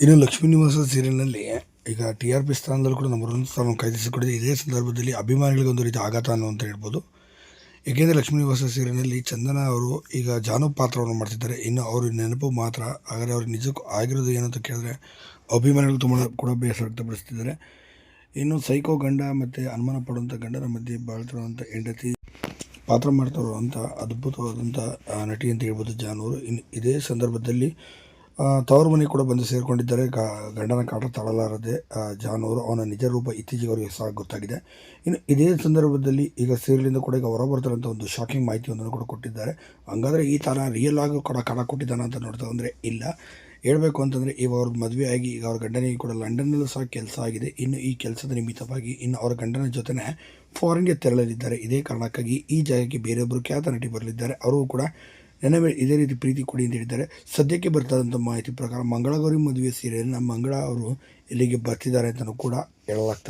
ಇನ್ನು ಲಕ್ಷ್ಮೀ ನಿವಾಸ ಸೀರಿಯಲ್ನಲ್ಲಿ ಈಗ ಟಿ ಆರ್ ಪಿ ಸ್ಥಾನದಲ್ಲೂ ಕೂಡ ನಂಬರ್ ಒಂದು ಸ್ಥಾನವನ್ನು ಕಾಯ್ದಿರಿಸಿಕೊಂಡಿದೆ. ಇದೇ ಸಂದರ್ಭದಲ್ಲಿ ಅಭಿಮಾನಿಗಳಿಗೆ ಒಂದು ರೀತಿ ಆಘಾತ ಅನ್ನುವಂತ ಹೇಳ್ಬೋದು. ಏಕೆಂದರೆ ಲಕ್ಷ್ಮೀ ನಿವಾಸ ಸೀರಿಯಲ್ನಲ್ಲಿ ಚಂದನ ಅವರು ಈಗ ಜಾನು ಪಾತ್ರವನ್ನು ಮಾಡ್ತಿದ್ದಾರೆ. ಇನ್ನು ಅವ್ರ ನೆನಪು ಮಾತ್ರ ಆದರೆ ಅವ್ರ ನಿಜಕ್ಕೂ ಆಗಿರೋದು ಏನಂತ ಅಂತ ಕೇಳಿದ್ರೆ ಅಭಿಮಾನಿಗಳು ತುಂಬ ಕೂಡ ಬೇಸರ ವ್ಯಕ್ತಪಡಿಸ್ತಿದ್ದಾರೆ. ಇನ್ನು ಸೈಕೋ ಗಂಡ ಮತ್ತು ಅನುಮಾನ ಪಡುವಂಥ ಗಂಡನ ಮಧ್ಯೆ ಬಾಳ್ತಿರುವಂಥ ಹೆಂಡತಿ ಪಾತ್ರ ಮಾಡ್ತಿರುವಂಥ ಅದ್ಭುತವಾದಂಥ ಆ, ನಟಿ ಅಂತ ಹೇಳ್ಬೋದು ಜಾನವರು ಇನ್ನು ಇದೇ ಸಂದರ್ಭದಲ್ಲಿ ತವರು ಮನೆ ಕೂಡ ಬಂದು ಸೇರಿಕೊಂಡಿದ್ದಾರೆ. ಗಂಡನ ಕಾಟ ತಳಲಾರದೆ ಜಾನುವಾರು ಅವನ ನಿಜ ರೂಪ ಇತ್ತೀಚೆಗೆ ಅವರಿಗೆ ಸಹ ಗೊತ್ತಾಗಿದೆ. ಇನ್ನು ಇದೇ ಸಂದರ್ಭದಲ್ಲಿ ಈಗ ಸೀರಿಯಲಿಂದ ಕೂಡ ಈಗ ಹೊರ ಬರ್ತಾರಂತ ಒಂದು ಶಾಕಿಂಗ್ ಮಾಹಿತಿಯೊಂದನ್ನು ಕೂಡ ಕೊಟ್ಟಿದ್ದಾರೆ. ಹಂಗಾದರೆ ಈ ಥರ ರಿಯಲ್ ಆಗಿ ಕೂಡ ಕಾಟ ಕೊಟ್ಟಿದ್ದಾನ ಅಂತ ನೋಡ್ತಾ ಅಂದರೆ ಇಲ್ಲ. ಹೇಳಬೇಕು ಅಂತಂದರೆ ಇವಾಗ ಅವ್ರ ಮದುವೆ ಈಗ ಅವ್ರ ಗಂಡನಿಗೆ ಕೂಡ ಲಂಡನ್ನಲ್ಲೂ ಸಹ ಕೆಲಸ ಆಗಿದೆ. ಇನ್ನು ಈ ಕೆಲಸದ ನಿಮಿತ್ತವಾಗಿ ಇನ್ನು ಅವರ ಗಂಡನ ಜೊತೆನೇ ಫಾರಿನ್ಗೆ ತೆರಳಲಿದ್ದಾರೆ. ಇದೇ ಕಾರಣಕ್ಕಾಗಿ ಈ ಜಾಗಕ್ಕೆ ಬೇರೊಬ್ಬರು ಖ್ಯಾತ ನಟಿ ಬರಲಿದ್ದಾರೆ. ಅವರು ಕೂಡ ನನ್ನ ಮೇಲೆ ಇದೇ ರೀತಿ ಪ್ರೀತಿ ಕೊಡಿ ಅಂತ ಹೇಳಿದ್ದಾರೆ. ಸದ್ಯಕ್ಕೆ ಬರ್ತಾದಂಥ ಮಾಹಿತಿ ಪ್ರಕಾರ ಮಂಗಳಗೌರಿ ಮದುವೆ ಸೀರೆಯನ್ನು ಮಂಗಳ ಅವರು ಇಲ್ಲಿಗೆ ಬರ್ತಿದ್ದಾರೆ ಅಂತಲೂ ಕೂಡ ಹೇಳಲಾಗ್ತದೆ.